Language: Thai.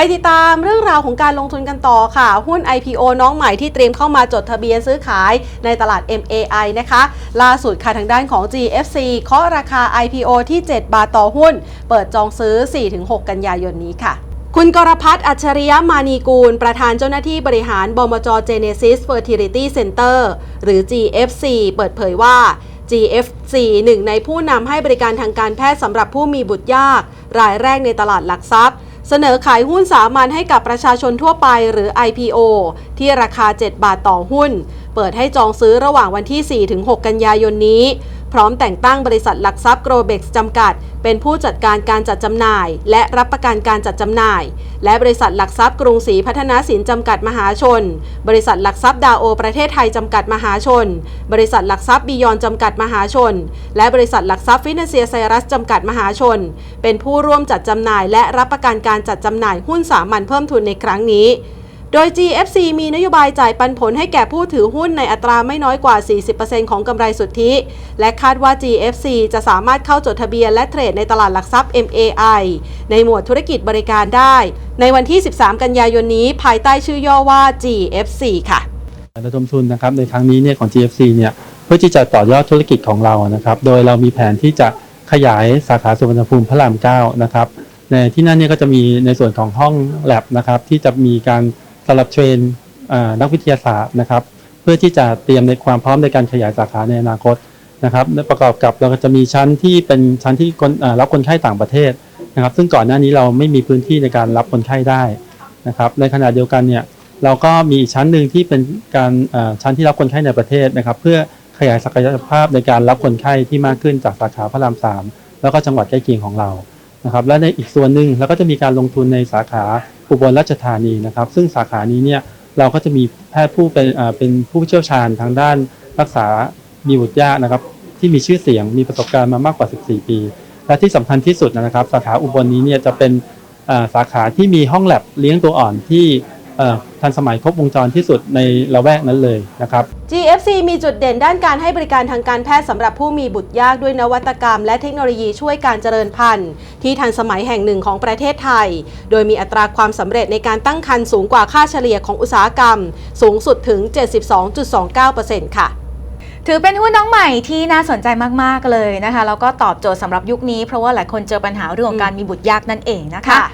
ไปติดตามเรื่องราวของการลงทุนกันต่อค่ะ หุ้น IPO น้องใหม่ที่เตรียมเข้ามาจดทะเบียนซื้อขายในตลาด MAI นะคะ ล่าสุดค่ะทางด้านของ GFC เคาะราคา IPO ที่ 7 บาทต่อหุ้น เปิดจองซื้อ 4-6 กันยายนนี้ค่ะคุณกรพัฒน์อัจฉริยะมานีกูล ประธานเจ้าหน้าที่บริหารบมจ Genesis Fertility Center หรือ GFC เปิดเผยว่า GFC หนึ่งในผู้นำให้บริการทางการแพทย์สำหรับผู้มีบุตรยาก รายแรกในตลาดหลักทรัพย์ เสนอขายหุ้นสามัญให้กับประชาชนทั่วไปหรือ IPO ที่ราคา 7 บาทต่อหุ้น เปิดให้จองซื้อระหว่างวันที่ 4-6 กันยายนนี้ พร้อมแต่งตั้งบริษัทหลักทรัพย์ Grobex จำกัด เป็นผู้จัดการการจัดจำหน่าย และรับประกันการจัดจำหน่าย และบริษัทหลักทรัพย์กรุงศรีพัฒนาสินจำกัดมหาชน บริษัทหลักทรัพย์ดาโอประเทศไทยจำกัดมหาชน บริษัทหลักทรัพย์บียอนจำกัดมหาชน และบริษัทหลักทรัพย์ฟินเซียไซรัสจำกัดมหาชน เป็นผู้ร่วมจัดจำหน่าย และรับประกันการจัดจำหน่ายหุ้นสามัญเพิ่มทุนในครั้งนี้ โดย GFC มีนโยบายจ่ายปันผลให้แก่ผู้ถือหุ้นในอัตราไม่น้อยกว่า 40%ของกำไรสุทธิ และคาดว่า GFC จะสามารถเข้าจดทะเบียนและเทรดในตลาดหลักทรัพย์ MAI ในหมวดธุรกิจบริการได้ ในวันที่ 13 กันยายนนี้ ภายใต้ชื่อย่อว่า GFC ค่ะระดมทุนนะครับในครั้งนี้เนี่ยของ GFC เนี่ยเพื่อที่จะต่อยอดธุรกิจของเรานะครับ โดยเรามีแผนที่จะขยายสาขาสุวรรณภูมิพระรามเก้านะครับในที่นั่นเนี่ยก็จะมีในส่วนของห้องแลบนะครับที่จะมีการ สำหรับเทรนนักวิทยาศาสตร์นะครับ เพื่อที่จะเตรียมในความพร้อมในการขยายสาขาในอนาคตนะครับและประกอบกับเราก็จะมีชั้นที่เป็นชั้นที่รับคนไข้ต่างประเทศนะครับ ซึ่งก่อนหน้านี้เราไม่มีพื้นที่ในการรับคนไข้ได้นะครับ ในขณะเดียวกันเนี่ยเราก็มีอีกชั้นหนึ่งที่เป็นการชั้นที่รับคนไข้ในประเทศนะครับ เพื่อขยายศักยภาพในการรับคนไข้ที่มากขึ้นจากสาขาพระรามสามแล้วก็จังหวัดใกล้เคียงของเรานะครับ และในอีกส่วนหนึ่งเราก็จะมีการลงทุนในสาขา อุบลราชธานีนะครับ ซึ่งสาขานี้เนี่ยเราก็จะมีแพทย์ผู้เป็นเป็นผู้เชี่ยวชาญทางด้านรักษามีบุตรยากนะครับ ที่มีชื่อเสียงมีประสบการณ์มามากกว่า 14 ปี และที่สำคัญที่สุดนะครับ สาขาอุบลนี้เนี่ยจะเป็นสาขาที่มีห้องแลบเลี้ยงตัวอ่อนที่ ทันสมัยครบวงจรที่สุดในละแวกนั้นเลยนะครับ GFC มีจุดเด่นด้านการให้บริการทางการแพทย์สำหรับผู้มีบุตรยากด้วยนวัตกรรม และเทคโนโลยีช่วยการเจริญพันธุ์ที่ทันสมัยแห่งหนึ่งของประเทศไทย โดยมีอัตราความสำเร็จในการตั้งครรภ์สูงกว่าค่าเฉลี่ยของอุตสาหกรรม สูงสุดถึง 72.29%ค่ะถือเป็นหุ้นน้องใหม่ที่น่าสนใจมาก ๆ เลยนะคะ แล้วก็ตอบโจทย์สำหรับยุคนี้เพราะว่าหลายคนเจอปัญหาเรื่องของการมีบุตรยากนั่นเองนะคะค่ะ